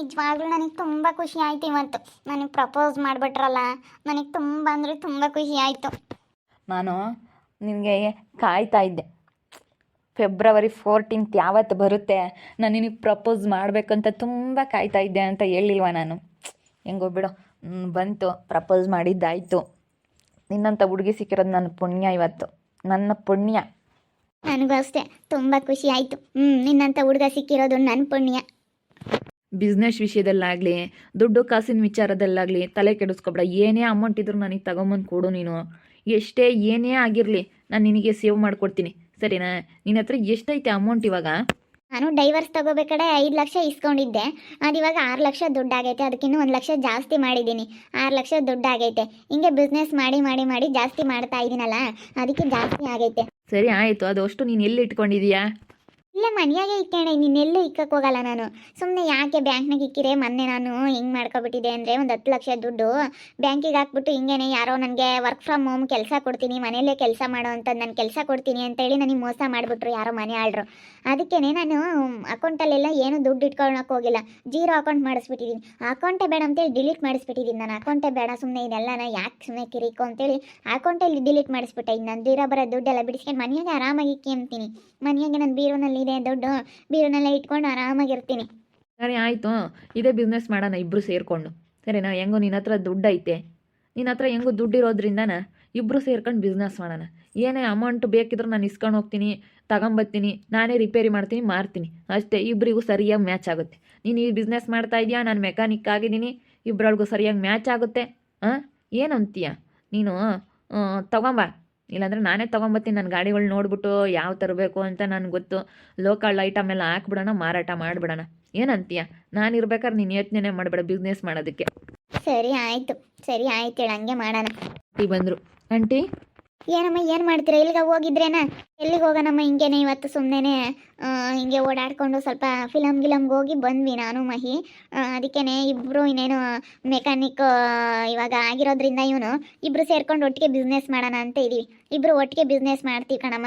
ನಿಜವಾಗ್ಲೂ ನನಗೆ ತುಂಬ ಖುಷಿ ಆಯ್ತು ಇವತ್ತು. ನನಗೆ ಪ್ರಪೋಸ್ ಮಾಡಿಬಿಟ್ರಲ್ಲ ನನಗೆ ತುಂಬ ಅಂದರೆ ತುಂಬ ಖುಷಿ ಆಯಿತು. ನಾನು ನಿನಗೆ ಕಾಯ್ತಾ ಇದ್ದೆ. ಫೆಬ್ರವರಿ ಫೋರ್ಟೀನ್ತ್ ಯಾವತ್ತು ಬರುತ್ತೆ ನಾನು ನಿನಗೆ ಪ್ರಪೋಸ್ ಮಾಡಬೇಕಂತ ತುಂಬ ಕಾಯ್ತಾ ಇದ್ದೆ ಅಂತ ಹೇಳಿಲ್ವ ನಾನು? ಹೆಂಗೋ ಬಿಡು ಬಂತು ಪ್ರಪೋಸ್ ಮಾಡಿದ್ದಾಯಿತು. ನಿನ್ನಂಥ ಹುಡುಗಿ ಸಿಕ್ಕಿರೋದು ನನ್ನ ಪುಣ್ಯ ಇವತ್ತು. ನನ್ನ ಪುಣ್ಯ. ನನಗೂ ಅಷ್ಟೇ ತುಂಬ ಖುಷಿ ಆಯಿತು. ಹ್ಞೂ ನಿನ್ನಂಥ ಹುಡುಗ ಸಿಕ್ಕಿರೋದು ನನ್ನ ಪುಣ್ಯ. ಬಿಸ್ನೆಸ್ ವಿಷಯದಲ್ಲಾಗಲಿ ದುಡ್ಡು ಕಾಸಿನ ವಿಚಾರದಲ್ಲಾಗಲಿ ತಲೆ ಕೆಡಿಸ್ಕೊಬೇಡ. ಏನೇ ಅಮೌಂಟ್ ಇದ್ರೂ ನನಗೆ ತಗೊಂಬಂದು ಕೊಡು ನೀನು. ಎಷ್ಟೇ ಏನೇ ಆಗಿರಲಿ ನಾನು ನಿನಗೆ ಸೇವ್ ಮಾಡಿಕೊಡ್ತೀನಿ. ಸರಿನಾ? ನಿನ್ನ ಹತ್ರ ಎಷ್ಟೈತೆ ಅಮೌಂಟ್ ಇವಾಗ? ನಾನು ಡೈವರ್ಸ್ ತಗೋಬೇಕಾದ್ರೆ ಐದು ಲಕ್ಷ ಇಸ್ಕೊಂಡಿದ್ದೆ. ಅದು ಇವಾಗ ಆರು ಲಕ್ಷ ದುಡ್ಡಾಗೈತೆ ಅದಕ್ಕಿನ್ನೂ ಒಂದು ಲಕ್ಷ ಜಾಸ್ತಿ ಮಾಡಿದ್ದೀನಿ. ಆರು ಲಕ್ಷ ದುಡ್ಡಾಗೈತೆ ಹಿಂಗೆ ಬಿಸ್ನೆಸ್ ಮಾಡಿ ಮಾಡಿ ಮಾಡಿ ಜಾಸ್ತಿ ಮಾಡ್ತಾ ಇದ್ದೀನಲ್ಲ ಅದಕ್ಕೆ ಜಾಸ್ತಿ ಆಗೈತೆ. ಸರಿ ಆಯಿತು. ಅದು ಅಷ್ಟು ನೀನು ಎಲ್ಲಿ ಇಟ್ಕೊಂಡಿದೀಯಾ? ಇಲ್ಲೇ, ಮನೆಯಾಗೆ ಇಕ್ಕಣೆ ನಿನ್ನೆಲ್ಲೂ ಇಕ್ಕಕ್ಕೆ ಹೋಗಲ್ಲ ನಾನು. ಸುಮ್ಮನೆ ಯಾಕೆ ಬ್ಯಾಂಕ್ನಾಗ ಇಕ್ಕಿರೆ ಮೊನ್ನೆ ನಾನು ಹಿಂಗೆ ಮಾಡ್ಕೊಬಿಟ್ಟಿದೆ ಅಂದರೆ ಒಂದು ಹತ್ತು ಲಕ್ಷ ದುಡ್ಡು ಬ್ಯಾಂಕಿಗೆ ಹಾಕ್ಬಿಟ್ಟು ಹಿಂಗೇನೆ ಯಾರೋ ನನಗೆ ವರ್ಕ್ ಫ್ರಮ್ ಹೋಮ್ ಕೆಲಸ ಕೊಡ್ತೀನಿ, ಮನೆಯಲ್ಲೇ ಕೆಲಸ ಮಾಡೋ ಅಂಥದ್ದು ನಾನು ಕೆಲಸ ಕೊಡ್ತೀನಿ ಅಂತೇಳಿ ನನಗೆ ಮೋಸ ಮಾಡಿಬಿಟ್ರು ಯಾರೋ ಮನೆ ಆಳ್ರು. ಅದಕ್ಕೇ ನಾನು ಅಕೌಂಟಲ್ಲೆಲ್ಲ ಏನು ದುಡ್ಡು ಇಟ್ಕೊಳ್ಳೋಕೆ ಹೋಗಿಲ್ಲ. ಜೀರೋ ಅಕೌಂಟ್ ಮಾಡಿಸ್ಬಿಟ್ಟಿದ್ದೀನಿ ಅಕೌಂಟೇ ಬೇಡ ಅಂತೇಳಿ ಡಿಲೀಟ್ ಮಾಡಿಸ್ಬಿಟ್ಟಿದ್ದೀನಿ ನಾನು. ಅಕೌಂಟೇ ಬೇಡ ಸುಮ್ಮನೆ ಇದೆಲ್ಲನ ಯಾಕೆ ಸುಮ್ಮನೆ ಕಿರಿಕೋ ಅಂತೇಳಿ ಅಕೌಂಟಲ್ಲಿ ಡಿಲೀಟ್ ಮಾಡಿಸ್ಬಿಟ್ಟೆ. ಇನ್ನು ನಾನು ಜೀರೋ ಬರೋ ದುಡ್ಡೆಲ್ಲ ಬಿಡಿಸ್ಕೊಂಡು ಮನೆಯಾಗೆ ಆರಾಮಾಗಿ ಇಕ್ಕೊಂತೀನಿ ಮನೆಯಾಗೆ ನಾನು ಬೀರುನಲ್ಲಿ ಇದೆ ದೊಡ್ಡ ಬೀರನ್ನೆಲ್ಲ ಇಟ್ಕೊಂಡು ಆರಾಮಾಗಿರ್ತೀನಿ. ಸರಿ, ಆಯಿತು. ಇದೇ ಬಿಸ್ನೆಸ್ ಮಾಡೋಣ ಇಬ್ಬರು ಸೇರಿಕೊಂಡು. ಸರಿನಾ? ಹೆಂಗೋ ನಿನ್ನ ಹತ್ರ ದುಡ್ಡು ಐತೆ. ನಿನ್ನ ಹತ್ರ ಹೆಂಗೋ ದುಡ್ಡು ಇರೋದ್ರಿಂದನ ಇಬ್ಬರು ಸೇರ್ಕೊಂಡು ಬಿಸ್ನೆಸ್ ಮಾಡೋಣ. ಏನೇ ಅಮೌಂಟ್ ಬೇಕಿದ್ರೂ ನಾನು ಇಸ್ಕೊಂಡು ಹೋಗ್ತೀನಿ, ತಗೊಂಬತ್ತೀನಿ, ನಾನೇ ರಿಪೇರಿ ಮಾಡ್ತೀನಿ, ಮಾರ್ತೀನಿ. ಅಷ್ಟೇ ಇಬ್ಬರಿಗೂ ಸರಿಯಾಗಿ ಮ್ಯಾಚ್ ಆಗುತ್ತೆ. ನೀನು ಈ ಬಿಸ್ನೆಸ್ ಮಾಡ್ತಾ ಇದೀಯಾ? ನಾನು ಮೆಕ್ಯಾನಿಕ್ ಆಗಿದ್ದೀನಿ. ಇಬ್ಬರೊಳಗೂ ಸರಿಯಾಗಿ ಮ್ಯಾಚ್ ಆಗುತ್ತೆ. ಹಾಂ ಏನಂತೀಯ? ನೀನು ತಗೊಂಬ. ಇಲ್ಲಾಂದ್ರೆ ನಾನೇ ತೊಗೊಂಬತ್ತೀನಿ ನನ್ನ ಗಾಡಿಗಳು ನೋಡ್ಬಿಟ್ಟು ಯಾವ ತರಬೇಕು ಅಂತ ನನಗೆ ಗೊತ್ತು. ಲೋಕಲ್ ಐಟಮ್ ಎಲ್ಲ ಹಾಕ್ಬಿಡೋಣ ಮಾರಾಟ ಮಾಡಿಬಿಡೋಣ. ಏನಂತೀಯ? ನಾನು ಇರ್ಬೇಕಾದ್ರೆ ನೀನು ಯೋಚನೆ ಮಾಡಬೇಡ ಬಿಸ್ನೆಸ್ ಮಾಡೋದಕ್ಕೆ. ಸರಿ ಆಯಿತು ಸರಿ ಆಯ್ತು ಹೇಳಿ ಹಂಗೆ ಮಾಡೋಣ. ಆಂಟಿ ಬಂದರು. ಆಂಟಿ? ಏನಮ್ಮ, ಏನು ಮಾಡ್ತೀರಾ? ಇಲ್ಲಿಗೆ ಹೋಗಿದ್ರೇನ? ಎಲ್ಲಿಗೆ ಹೋಗೋಣಮ್ಮ ಹಿಂಗೇನೆ ಇವತ್ತು ಸುಮ್ಮನೆ ಹಿಂಗೆ ಓಡಾಡ್ಕೊಂಡು ಸ್ವಲ್ಪ ಫಿಲಮ್ ಗಿಲಮ್ಗೆ ಹೋಗಿ ಬಂದ್ವಿ ನಾನು, ಮಹಿ. ಅದಕ್ಕೇನೆ ಇಬ್ಬರು ಇನ್ನೇನು ಮೆಕ್ಯಾನಿಕ್ ಇವಾಗ ಆಗಿರೋದ್ರಿಂದ ಇವನು ಇಬ್ಬರು ಸೇರ್ಕೊಂಡು ಒಟ್ಟಿಗೆ ಬಿಸ್ನೆಸ್ ಮಾಡೋಣ ಅಂತ ಇದೀವಿ. ಇಬ್ಬರು ಒಟ್ಟಿಗೆ ಬಿಸ್ನೆಸ್ ಮಾಡ್ತೀವಿ ಕಣಮ್ಮ.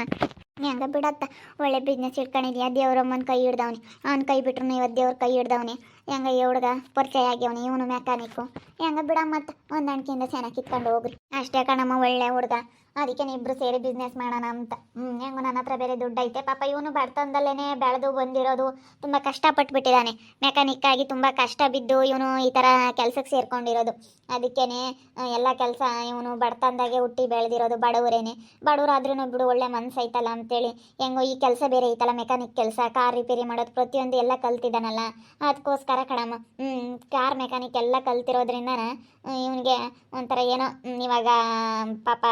ಹಂಗ ಬಿಡತ್ತ. ಒಳ್ಳೆ ಬಿಸ್ನೆಸ್ ಇಟ್ಕೊಂಡಿದ್ಯಾ? ದೇವ್ರಮ್ಮನ ಕೈ ಹಿಡ್ದವ್ನಿ. ಅವ್ನ ಕೈ ಬಿಟ್ರು ಇವತ್ತು ದೇವ್ರ ಕೈ ಹಿಡ್ದವ್ನಿ. ಹೆಂಗ ಈ ಹುಡುಗ ಪರಿಚಯ ಆಗ್ಯವನಿ, ಇವನು ಮೆಕ್ಯಾನಿಕ್ಕು ಹೆಂಗ ಬಿಡಮ್ಮ ಮತ್ತು ಹೊಂದಾಣಿಕೆಯಿಂದ ಚೆನ್ನಾಗಿ ಕಿತ್ಕೊಂಡು ಹೋಗ್ರಿ ಅಷ್ಟೇ ಕಣಮ್ಮ ಒಳ್ಳೆ ಹುಡುಗ. ಅದಕ್ಕೆ ಇಬ್ರು ಸೇರಿ ಬಿಸ್ನೆಸ್ ಮಾಡೋಣ ಅಂತ. ಹ್ಞೂ ಹೆಂಗೋ ನನ್ನ ಹತ್ರ ಬೇರೆ ದುಡ್ಡು ಐತೆ ಪಾಪ ಇವನು ಬಡತನದಲ್ಲೇ ಬೆಳೆದು ಬಂದಿರೋದು ತುಂಬ ಕಷ್ಟಪಟ್ಬಿಟ್ಟಿದ್ದಾನೆ ಮೆಕ್ಯಾನಿಕ್ ಆಗಿ ತುಂಬ ಕಷ್ಟ ಬಿದ್ದು ಇವನು ಈ ಥರ ಕೆಲಸಕ್ಕೆ ಸೇರ್ಕೊಂಡಿರೋದು. ಅದಕ್ಕೇ ಎಲ್ಲ ಕೆಲಸ ಇವನು ಬಡತನದಾಗೆ ಹುಟ್ಟಿ ಬೆಳೆದಿರೋದು ಬಡವರೇನೆ. ಬಡವರಾದ್ರೂ ಬಿಡು, ಒಳ್ಳೆ ಮನ್ಸು ಐತಲ್ಲ ಅಂತೇಳಿ. ಹೆಂಗೋ ಈ ಕೆಲಸ ಬೇರೆ ಐತಲ್ಲ ಮೆಕ್ಯಾನಿಕ್ ಕೆಲಸ ಕಾರ್ ರಿಪೇರಿ ಮಾಡೋದು, ಪ್ರತಿಯೊಂದು ಎಲ್ಲ ಕಲ್ತಿದ್ದಾನಲ್ಲ. ಅದಕ್ಕೋಸ್ಕರ ಕಣಮ್ಮ. ಹ್ಞೂ ಕಾರ್ ಮೆಕ್ಯಾನಿಕ್ ಎಲ್ಲ ಕಲ್ತಿರೋದ್ರಿಂದ ಇವನಿಗೆ ಒಂಥರ ಏನೋ ಇವಾಗ, ಪಾಪ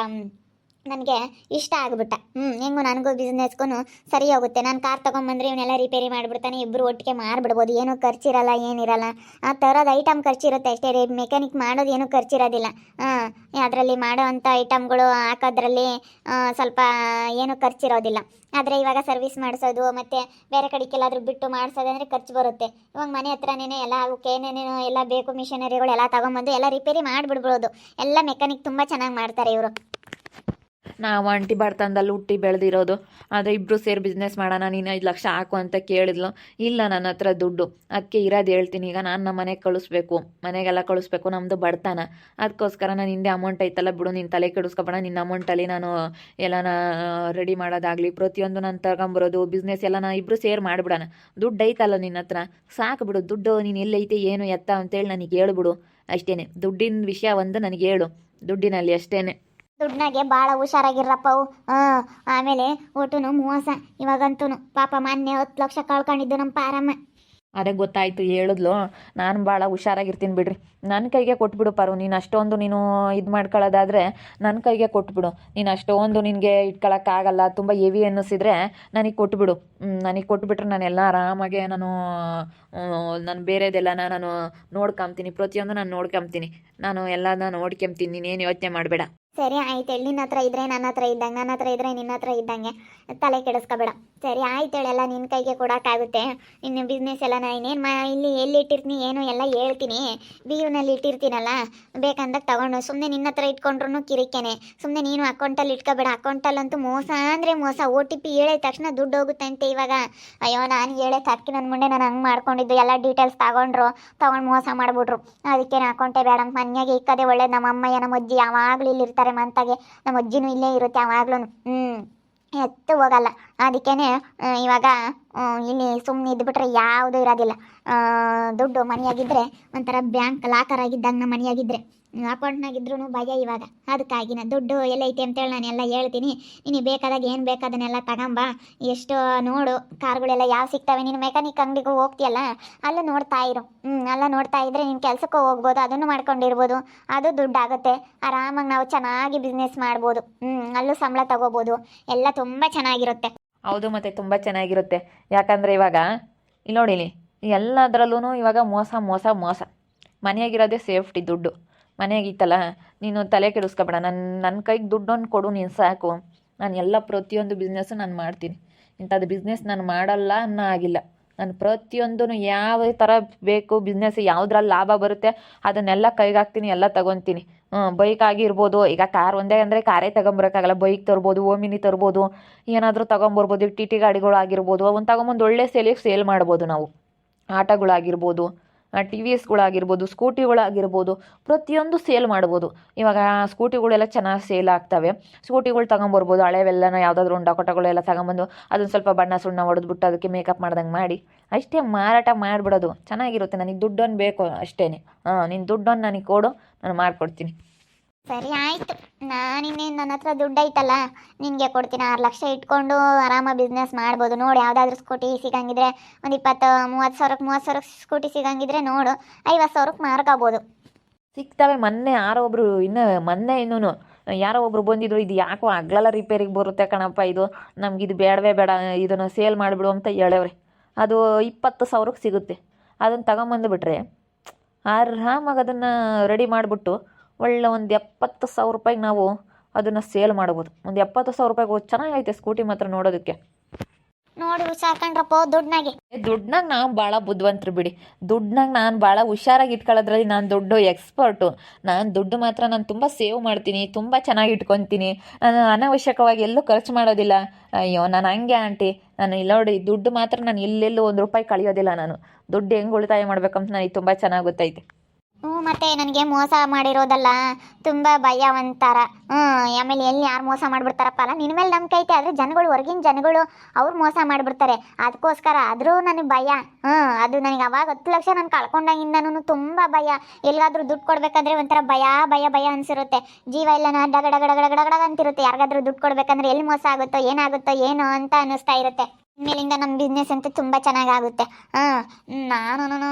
ನನಗೆ ಇಷ್ಟ ಆಗ್ಬಿಟ್ಟ. ಹ್ಞೂ ಹೆಂಗೋ ನನಗೂ ಬಿಸ್ನೆಸ್ಗೂ ಸರಿ ಹೋಗುತ್ತೆ. ನಾನು ಕಾರ್ ತೊಗೊಂಬಂದ್ರೆ ಇವನ್ನೆಲ್ಲ ರಿಪೇರಿ ಮಾಡಿಬಿಡ್ತಾನೆ ಇಬ್ಬರು ಒಟ್ಟಿಗೆ ಮಾಡಿಬಿಡ್ಬೋದು ಏನೂ ಖರ್ಚಿರಲ್ಲ, ಏನಿರಲ್ಲ. ಆ ಥರದ ಐಟಮ್ ಖರ್ಚಿರುತ್ತೆ ಅಷ್ಟೇ ರೀ. ಮೆಕ್ಯಾನಿಕ್ ಮಾಡೋದು ಏನೂ ಖರ್ಚಿರೋದಿಲ್ಲ. ಹಾಂ ಅದರಲ್ಲಿ ಮಾಡೋ ಅಂಥ ಐಟಮ್ಗಳು ಹಾಕೋದ್ರಲ್ಲಿ ಸ್ವಲ್ಪ ಏನೂ ಖರ್ಚಿರೋದಿಲ್ಲ. ಆದರೆ ಇವಾಗ ಸರ್ವಿಸ್ ಮಾಡಿಸೋದು, ಮತ್ತು ಬೇರೆ ಕಡೆಗೆಲ್ಲಾದರೂ ಬಿಟ್ಟು ಮಾಡಿಸೋದಂದ್ರೆ ಖರ್ಚು ಬರುತ್ತೆ. ಇವಾಗ ಮನೆ ಹತ್ರನೇ ಎಲ್ಲ ಅವಕ್ಕೆ ಏನೇನೇನೋ ಎಲ್ಲ ಬೇಕು ಮಿಷನರಿಗಳು ಎಲ್ಲ ತೊಗೊಂಬಂದು ಎಲ್ಲ ರಿಪೇರಿ ಮಾಡಿಬಿಡ್ಬೋದು. ಎಲ್ಲ ಮೆಕ್ಯಾನಿಕ್ ತುಂಬ ಚೆನ್ನಾಗಿ ಮಾಡ್ತಾರೆ ಇವರು. ನಾವು ಆಂಟಿ ಬಡತನದಲ್ಲಿ ಹುಟ್ಟಿ ಬೆಳೆದಿರೋದು. ಆದರೆ ಇಬ್ಬರು ಸೇರಿ ಬಿಸ್ನೆಸ್ ಮಾಡೋಣ, ನೀನು ಐದು ಲಕ್ಷ ಹಾಕು ಅಂತ ಕೇಳಿದ್ಲು. ಇಲ್ಲ ನನ್ನ ಹತ್ರ ದುಡ್ಡು. ಅದಕ್ಕೆ ಇರೋದು ಹೇಳ್ತೀನಿ. ಈಗ ನಾನು ನಮ್ಮ ಮನೆಗೆ ಕಳಿಸ್ಬೇಕು. ಮನೆಗೆಲ್ಲ ಕಳಿಸ್ಬೇಕು ನಮ್ಮದು ಬಡತನ. ಅದಕ್ಕೋಸ್ಕರ ನಾನು ಹಿಂದೆ ಅಮೌಂಟ್ ಐತಲ್ಲ ಬಿಡು ನಿನ್ನ ತಲೆ ಕೆಡಿಸ್ಕೊಬೇಡ. ನಿನ್ನ ಅಮೌಂಟಲ್ಲಿ ನಾನು ಎಲ್ಲನ ರೆಡಿ ಮಾಡೋದಾಗಲಿ. ಪ್ರತಿಯೊಂದು ನಾನು ತಗೊಂಬರೋದು ಬಿಸ್ನೆಸ್ ಎಲ್ಲ ನಾನು ಇಬ್ಬರು ಸೇರ್ ಮಾಡಿಬಿಡೋಣ. ದುಡ್ಡು ಐತಲ್ಲ ನಿನ್ನ ಹತ್ರ. ಸಾಕು ಬಿಡು. ದುಡ್ಡು ನೀನು ಎಲ್ಲೈತೆ, ಏನು ಎತ್ತ ಅಂತೇಳಿ ನನಗೆ ಹೇಳ್ಬಿಡು. ಅಷ್ಟೇ ದುಡ್ಡಿನ ವಿಷಯ ಒಂದು ನನಗೆ ಹೇಳು. ದುಡ್ಡಿನಲ್ಲಿ ಅಷ್ಟೇ ದುಡ್ನಾಗೆ ಭಾಳ ಹುಷಾರಾಗಿರಪ್ಪ ಅವು. ಹಾಂ, ಆಮೇಲೆ ಒಟ್ಟುನು ಮೋಸ ಇವಾಗಂತೂ ಪಾಪ ಮೊನ್ನೆ ಹತ್ತು ಲಕ್ಷ ಕಳ್ಕೊಂಡಿದ್ದು ನಮ್ಮ ಪಾರಮ್ಮ. ಅದೇ ಗೊತ್ತಾಯ್ತು, ಹೇಳಿದ್ಲು. ನಾನು ಭಾಳ ಹುಷಾರಾಗಿರ್ತೀನಿ ಬಿಡ್ರಿ. ನನ್ನ ಕೈಗೆ ಕೊಟ್ಬಿಡು ಪಾರು, ನೀನು ಅಷ್ಟೊಂದು ನೀನು ಇದು ಮಾಡ್ಕೊಳ್ಳೋದಾದ್ರೆ ನನ್ನ ಕೈಗೆ ಕೊಟ್ಬಿಡು. ನೀನು ಅಷ್ಟೊಂದು ನಿನಗೆ ಇಟ್ಕೊಳಕ್ಕಾಗಲ್ಲ, ತುಂಬ ಹೆವಿ ಅನ್ನಿಸಿದ್ರೆ ನನಗೆ ಕೊಟ್ಬಿಡು. ನನಗೆ ಕೊಟ್ಬಿಟ್ರೆ ನಾನೆಲ್ಲ ಆರಾಮಾಗೆ ನಾನು ನಾನು ಬೇರೆದೆಲ್ಲ ನಾನು ನೋಡ್ಕೊಂತೀನಿ ಪ್ರತಿಯೊಂದು ನಾನು ನೋಡ್ಕೊಂತೀನಿ ನಾನು ಎಲ್ಲನ ನೋಡ್ಕೊಂತೀನಿ ನೀನೇನು ಯೋಚನೆ ಮಾಡಬೇಡ. ಸರಿ ಆಯ್ತು ಹೇಳಿ ನಿನ್ನ ಹತ್ರ ಇದ್ರೆ ನನ್ನ ಹತ್ರ ಇದ್ದಂಗೆ, ನನ್ನ ಹತ್ರ ಇದ್ರೆ ನಿನ್ನ ಹತ್ರ ಇದ್ದಂಗೆ. ತಲೆ ಕೆಡಿಸ್ಕೋಬೇಡ. ಸರಿ ಆಯ್ತು ಎಲ್ಲ ನಿನ್ನ ಕೈಗೆ ಕೊಡೋಕ್ಕಾಗುತ್ತೆ. ಇನ್ನು ಬಿಸ್ನೆಸ್ ಎಲ್ಲ ನಾನು ಇನ್ನೇನು ಮಾ ಇಲ್ಲಿ ಎಲ್ಲಿ ಇಟ್ಟಿರ್ತೀನಿ ಏನು ಎಲ್ಲ ಹೇಳ್ತೀನಿ. ಬೀರುನಲ್ಲಿ ಇಟ್ಟಿರ್ತೀನಲ್ಲ, ಬೇಕಂದಾಗ ತಗೊಂಡು ಸುಮ್ಮನೆ ನಿನ್ನ ಹತ್ರ ಇಟ್ಕೊಂಡ್ರು ಕಿರಿಕೆನೆ. ಸುಮ್ಮನೆ ನೀನು ಅಕೌಂಟಲ್ಲಿ ಇಟ್ಕೋಬೇಡ. ಅಕೌಂಟಲ್ಲಂತೂ ಮೋಸ ಅಂದರೆ ಮೋಸ. ಓ ಟಿ ಪಿ ಹೇಳಿದ ತಕ್ಷಣ ದುಡ್ಡು ಹೋಗುತ್ತೆ ಅಂತ ಇವಾಗ. ಅಯ್ಯೋ, ನಾನು ಹೇಳೇ ತಕ್ಕಿ ನನ್ನ ಮುಂದೆ ನಾನು ಹಂಗೆ ಮಾಡ್ಕೊಂಡಿದ್ದು. ಎಲ್ಲ ಡೀಟೇಲ್ಸ್ ತಗೊಂಡ್ರು, ತೊಗೊಂಡು ಮೋಸ ಮಾಡಿಬಿಟ್ರು. ಅದಕ್ಕೆ ಅಕೌಂಟೇ ಬೇಡ ಮನೆಯಾಗೆ ಇಕ್ಕದೆ ಒಳ್ಳೆ ನಮ್ಮ ಅಮ್ಮಯ್ಯ, ನಮ್ಮ ಅಜ್ಜಿ ಯಾವಾಗಲೂ ಇಲ್ಲಿ ಇರ್ತಾರೆ ಮಂತಾಗೆ ನಮ್ಮ ಅಜ್ಜಿನೂ ಇಲ್ಲೇ ಇರುತ್ತೆ ಯಾವಾಗ್ಲೂ ಹ್ಞೂ ಎತ್ತು ಹೋಗಲ್ಲ. ಅದಕ್ಕೇ ಇವಾಗ ಇಲ್ಲಿ ಸುಮ್ಮನೆ ಇದ್ಬಿಟ್ರೆ ಯಾವುದೂ ಇರೋದಿಲ್ಲ. ದುಡ್ಡು ಮನೆಯಾಗಿದ್ದರೆ ಒಂಥರ ಬ್ಯಾಂಕ್ ಲಾಕರ್ ಆಗಿದ್ದಂಗೆ ಮನೆಯಾಗಿದ್ದರೆ ಅಕೌಂಟ್ನಾಗಿದ್ರೂ ಭಯ ಇವಾಗ. ಅದಕ್ಕಾಗಿ ನಾನು ದುಡ್ಡು ಎಲ್ಲೈತೆ ಅಂತೇಳಿ ನಾನು ಎಲ್ಲ ಹೇಳ್ತೀನಿ. ನೀನು ಬೇಕಾದಾಗ ಏನು ಬೇಕಾದನ್ನೆಲ್ಲ ತಗೊಂಬ. ಎಷ್ಟು ನೋಡು, ಕಾರ್ಗಳೆಲ್ಲ ಯಾವ ಸಿಗ್ತವೆ? ನೀನು ಮೆಕ್ಯಾನಿಕ್ ಅಂಗಡಿಗೂ ಹೋಗ್ತೀಯಲ್ಲ, ಅಲ್ಲೂ ನೋಡ್ತಾ ಇರು. ಹ್ಞೂ ಅಲ್ಲ ನೋಡ್ತಾ ಇದ್ರೆ ನೀನು ಕೆಲಸಕ್ಕೂ ಹೋಗ್ಬೋದು, ಅದನ್ನು ಮಾಡ್ಕೊಂಡಿರ್ಬೋದು. ಅದು ದುಡ್ಡು ಆಗುತ್ತೆ ಆರಾಮಾಗಿ ನಾವು ಚೆನ್ನಾಗಿ ಬಿಸ್ನೆಸ್ ಮಾಡ್ಬೋದು. ಹ್ಞೂ ಅಲ್ಲೂ ಸಂಬಳ ತಗೋಬೋದು. ಎಲ್ಲ ತುಂಬ ಚೆನ್ನಾಗಿರುತ್ತೆ. ಹೌದು ಮತ್ತು ತುಂಬ ಚೆನ್ನಾಗಿರುತ್ತೆ. ಯಾಕಂದರೆ ಇವಾಗ ಇಲ್ಲಿ ನೋಡಿಲಿ ಎಲ್ಲದರಲ್ಲೂ ಇವಾಗ ಮೋಸ ಮೋಸ ಮೋಸ. ಮನೆಯಾಗಿರೋದೇ ಸೇಫ್ಟಿ ದುಡ್ಡು. ಮನೆಯಾಗಿತ್ತಲ್ಲ, ನೀನು ತಲೆ ಕೆಡಿಸ್ಕೊಬೇಡ. ನನ್ನ ನನ್ನ ಕೈಗೆ ದುಡ್ಡೊಂದು ಕೊಡು, ನೀನು ಸಾಕು. ನಾನು ಎಲ್ಲ ಪ್ರತಿಯೊಂದು ಬಿಸ್ನೆಸ್ಸು ನಾನು ಮಾಡ್ತೀನಿ. ಇಂಥದ್ದು ಬಿಸ್ನೆಸ್ ನಾನು ಮಾಡಲ್ಲ ಅನ್ನೋ ಆಗಿಲ್ಲ ನಾನು ಪ್ರತಿಯೊಂದೂ ಯಾವ ಥರ ಬೇಕು ಬಿಸ್ನೆಸ್ ಯಾವುದ್ರಲ್ಲಿ ಲಾಭ ಬರುತ್ತೆ, ಅದನ್ನೆಲ್ಲ ಕೈಗಾಕ್ತೀನಿ ಎಲ್ಲ ತಗೊತೀನಿ. ಬೈಕ್ ಆಗಿರ್ಬೋದು ಈಗ ಕಾರ್ ಒಂದೇ ಅಂದರೆ ಕಾರೇ ತಗೊಂಬರೋಕ್ಕಾಗಲ್ಲ. ಬೈಕ್ ತರ್ಬೋದು, ಓಮಿನಿ ತರ್ಬೋದು, ಏನಾದರೂ ತಗೊಂಬರ್ಬೋದು, ಟಿ ಟಿ ಗಾಡಿಗಳು ಆಗಿರ್ಬೋದು ಅವನ್ನ ತಗೊಂಬಂದು ಒಳ್ಳೆ ಸೇಲಿಗೆ ಸೇಲ್ ಮಾಡ್ಬೋದು ನಾವು. ಆಟೋಗಳಾಗಿರ್ಬೋದು. ಟಿ ವಿ ಎಸ್ಗಳಾಗಿರ್ಬೋದು ಸ್ಕೂಟಿಗಳಾಗಿರ್ಬೋದು, ಪ್ರತಿಯೊಂದು ಸೇಲ್ ಮಾಡ್ಬೋದು. ಇವಾಗ ಸ್ಕೂಟಿಗಳೆಲ್ಲ ಚೆನ್ನಾಗಿ ಸೇಲ್ ಆಗ್ತವೆ. ಸ್ಕೂಟಿಗಳು ತಗೊಂಬರ್ಬೋದು, ಹಳೆವೆಲ್ಲನ ಯಾವುದಾದ್ರು ಒಂದು ಡಕೋಟಗಳೆಲ್ಲ ತಗೊಂಬಂದು ಅದನ್ನು ಸ್ವಲ್ಪ ಬಣ್ಣ ಸುಣ್ಣ ಹೊಡೆದ್ಬಿಟ್ಟು ಅದಕ್ಕೆ ಮೇಕಪ್ ಮಾಡ್ದಂಗೆ ಮಾಡಿ. ಅಷ್ಟೇ ಮಾರಾಟ ಮಾಡಿಬಿಡೋದು. ಚೆನ್ನಾಗಿರುತ್ತೆ. ನನಗೆ ದುಡ್ಡೊಂದು ಬೇಕು ಅಷ್ಟೇ ಹಾಂ ನಿನ್ನ ದುಡ್ಡೊಂದು ನನಗೆ ಕೊಡು, ನಾನು ಮಾಡಿಕೊಡ್ತೀನಿ. ಸರಿ ಆಯಿತು. ನಾನಿನ್ನೇನು ನನ್ನ ಹತ್ರ ದುಡ್ಡು ಐತಲ್ಲ, ನಿನಗೆ ಕೊಡ್ತೀನಿ. ಆರು ಲಕ್ಷ ಇಟ್ಕೊಂಡು ಆರಾಮಾಗಿ ಬಿಸ್ನೆಸ್ ಮಾಡ್ಬೋದು. ನೋಡು ಯಾವುದಾದ್ರೂ ಸ್ಕೂಟಿ ಸಿಗಂಗಿದ್ರೆ ಒಂದು ಇಪ್ಪತ್ತು, ಮೂವತ್ತು ಸಾವಿರಕ್ಕೆ ಮೂವತ್ತು ಸಾವಿರಕ್ಕೆ ಸ್ಕೂಟಿ ಸಿಗಂಗಿದ್ರೆ ನೋಡು. ಐವತ್ತು ಸಾವಿರಕ್ಕೆ ಮಾರ್ಕಾಗ್ಬೋದು ಸಿಗ್ತವೆ ಮೊನ್ನೆ ಯಾರೋ ಒಬ್ರು, ಇನ್ನು ಮೊನ್ನೆ ಇನ್ನೂ ಯಾರೋ ಒಬ್ರು ಬಂದಿದ್ರು, ಇದು ಯಾಕೋ ಅಗ್ಲೆಲ್ಲ ರಿಪೇರಿಗೆ ಬರುತ್ತೆ ಕಣಪ್ಪ ಇದು. ನಮ್ಗೆ ಇದು ಬೇಡವೇ ಬೇಡ, ಇದನ್ನು ಸೇಲ್ ಮಾಡಿಬಿಡು ಅಂತ ಹೇಳವ್ರೆ ಅದು ಇಪ್ಪತ್ತು ಸಾವಿರಕ್ಕೆ ಸಿಗುತ್ತೆ. ಅದನ್ನು ತಗೊಂಬಂದುಬಿಟ್ರೆ, ಆರಾಮಾಗಿ ಅದನ್ನು ರೆಡಿ ಮಾಡಿಬಿಟ್ಟು ಒಳ್ಳೆ ಒಂದು ಎಪ್ಪತ್ತು ಸಾವಿರ ರೂಪಾಯಿಗೆ ನಾವು ಅದನ್ನು ಸೇಲ್ ಮಾಡ್ಬೋದು. ಒಂದು ಎಪ್ಪತ್ತು ಸಾವಿರ ರೂಪಾಯಿಗೆ ಚೆನ್ನಾಗೈತೆ ಸ್ಕೂಟಿ ಮಾತ್ರ ನೋಡೋದಕ್ಕೆ. ನೋಡಿ ಹುಷಾರ್ಕೊಂಡ್ರಪ್ಪ ದುಡ್ಡನಾಗೆ ದುಡ್ನಾಗ. ನಾವು ಭಾಳ ಬುದ್ಧಿವಂತರು ಬಿಡಿ. ದುಡ್ನಾಗ ನಾನು ಭಾಳ ಹುಷಾರಾಗಿ ಇಟ್ಕೊಳ್ಳೋದ್ರಲ್ಲಿ ನಾನು ದುಡ್ಡು ಎಕ್ಸ್ಪರ್ಟು. ನಾನು ದುಡ್ಡು ಮಾತ್ರ ನಾನು ತುಂಬ ಸೇವ್ ಮಾಡ್ತೀನಿ ತುಂಬ ಚೆನ್ನಾಗಿ ಇಟ್ಕೊತೀನಿ. ನಾನು ಅನಾವಶ್ಯಕವಾಗಿ ಎಲ್ಲೂ ಖರ್ಚು ಮಾಡೋದಿಲ್ಲ. ಅಯ್ಯೋ ನಾನು ಹಂಗೆ ಆಂಟಿ. ನಾನು ಇಲ್ಲ ನೋಡಿ ದುಡ್ಡು ಮಾತ್ರ ನಾನು ಎಲ್ಲೆಲ್ಲೂ ಒಂದು ರೂಪಾಯಿ ಕಳಿಯೋದಿಲ್ಲ ನಾನು. ದುಡ್ಡು ಹೆಂಗೆ ಉಳಿತಾಯ ಮಾಡ್ಬೇಕಂತ ನನಗೆ ತುಂಬ ಚೆನ್ನಾಗಿ ಗೊತ್ತೈತೆ ಹ್ಞೂ, ಮತ್ತೆ ನನಗೆ ಮೋಸ ಮಾಡಿರೋದಲ್ಲ, ತುಂಬ ಭಯ ಒಂಥರ ಹ್ಞೂ, ಆಮೇಲೆ ಎಲ್ಲಿ ಯಾರು ಮೋಸ ಮಾಡಿಬಿಡ್ತಾರಪ್ಪ ಅಲ್ಲ? ನಿನ್ನ ಮೇಲೆ ನಂಬಿಕೆ ಐತೆ, ಆದರೆ ಜನಗಳು, ಹೊರಗಿನ ಜನಗಳು ಅವ್ರು ಮೋಸ ಮಾಡಿಬಿಡ್ತಾರೆ. ಅದಕ್ಕೋಸ್ಕರ ಆದರೂ ನನಗೆ ಭಯ. ಹ್ಞೂ, ಅದು ನನಗೆ ಅವಾಗ ಹತ್ತು ಲಕ್ಷ ನಾನು ಕಳ್ಕೊಂಡಾಗಿಂದನೂ ತುಂಬ ಭಯ. ಎಲ್ಲಿಗಾದ್ರೂ ದುಡ್ಡು ಕೊಡಬೇಕಾದ್ರೆ ಒಂಥರ ಭಯ ಭಯ ಭಯ ಅನಿಸಿರುತ್ತೆ. ಜೀವ ಎಲ್ಲ ಡಗ ಡಗ ಡಗ ಗಡ ಅಂತಿರುತ್ತೆ. ಯಾರಿಗಾದ್ರೂ ದುಡ್ಡು ಕೊಡಬೇಕಂದ್ರೆ ಎಲ್ಲಿ ಮೋಸ ಆಗುತ್ತೋ, ಏನಾಗುತ್ತೋ, ಏನೋ ಅಂತ ಅನ್ನಿಸ್ತಾ ಇರುತ್ತೆ. ಮೇಲಿಂದ ನಮ್ಮ ಬಿಸ್ನೆಸ್ ಅಂತೂ ತುಂಬ ಚೆನ್ನಾಗಾಗುತ್ತೆ ಹಾಂ ನಾನು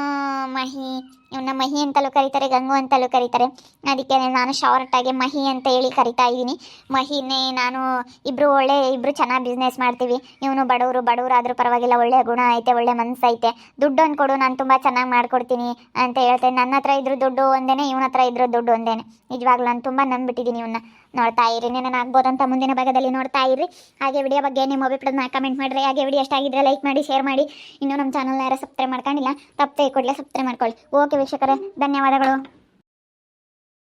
ಮಹಿ ಇವನ್ನ ಮಹಿ ಅಂತಲೂ ಕರೀತಾರೆ, ಗಂಗು ಅಂತಲೂ ಕರೀತಾರೆ. ಅದಕ್ಕೆ ನಾನು ಶಾರ್ಟಾಗಿ ಮಹಿ ಅಂತ ಹೇಳಿ ಕರಿತಾ ಇದ್ದೀನಿ. ಮಹಿನೇ, ನಾನು ಇಬ್ಬರು ಒಳ್ಳೆ ಇಬ್ಬರು ಚೆನ್ನಾಗಿ ಬಿಸ್ನೆಸ್ ಮಾಡ್ತೀವಿ. ಇವನು ಬಡವರು ಬಡವರು ಆದ್ರೂ ಪರವಾಗಿಲ್ಲ, ಒಳ್ಳೆ ಗುಣ ಐತೆ, ಒಳ್ಳೆ ಮನಸ್ಸು ಐತೆ ದುಡ್ಡನ್ನು ಕೊಡು, ನಾನು ತುಂಬ ಚೆನ್ನಾಗಿ ಮಾಡ್ಕೊಡ್ತೀನಿ ಅಂತ ಹೇಳ್ತೇನೆ ನನ್ನ ಹತ್ರ ಇದ್ರು ದುಡ್ಡು ಒಂದೇನೆ, ಇವನ ಹತ್ರ ಇದ್ರು ದುಡ್ಡು ಒಂದೇನೆ. ನಿಜವಾಗ್ಲೂ ನಾನು ತುಂಬ ನಂಬಿಟ್ಟಿದ್ದೀನಿ ಇವನ್ನ ನೋಡ್ತಾ ಇರಿ ನಾನು ಅಂತ ಮುಂದಿನ ಭಾಗದಲ್ಲಿ ನೋಡ್ತಾ ಇರಿ. ಹಾಗೆ ವಿಡಿಯೋ ಬಗ್ಗೆ ನಿಮ್ಮ ಅಭಿಪ್ರಾಯನ ಕಮೆಂಟ್ ಮಾಡಿರಿ. ಹಾಗೆ ವಿಡಿಯೋ ಎಷ್ಟಾಗಿದ್ರೆ ಲೈಕ್ ಮಾಡಿ ಶೇರ್ ಮಾಡಿ. ಇನ್ನೂ ನಮ್ಮ ಚಾನಲ್ನ ಯಾರು ಸಬ್ಸ್ಕ್ರೈಬ್ ಮಾಡ್ಕೊಂಡಿಲ್ಲ ತಪ್ಪೇ ಕೊಡ್ಲೇ ಸಬ್ಸ್ಕ್ರೈಬ್ ಮಾಡ್ಕೊಳ್ಳಿ. ಓಕೆ ವೀಕ್ಷಕರೇ ಧನ್ಯವಾದಗಳು.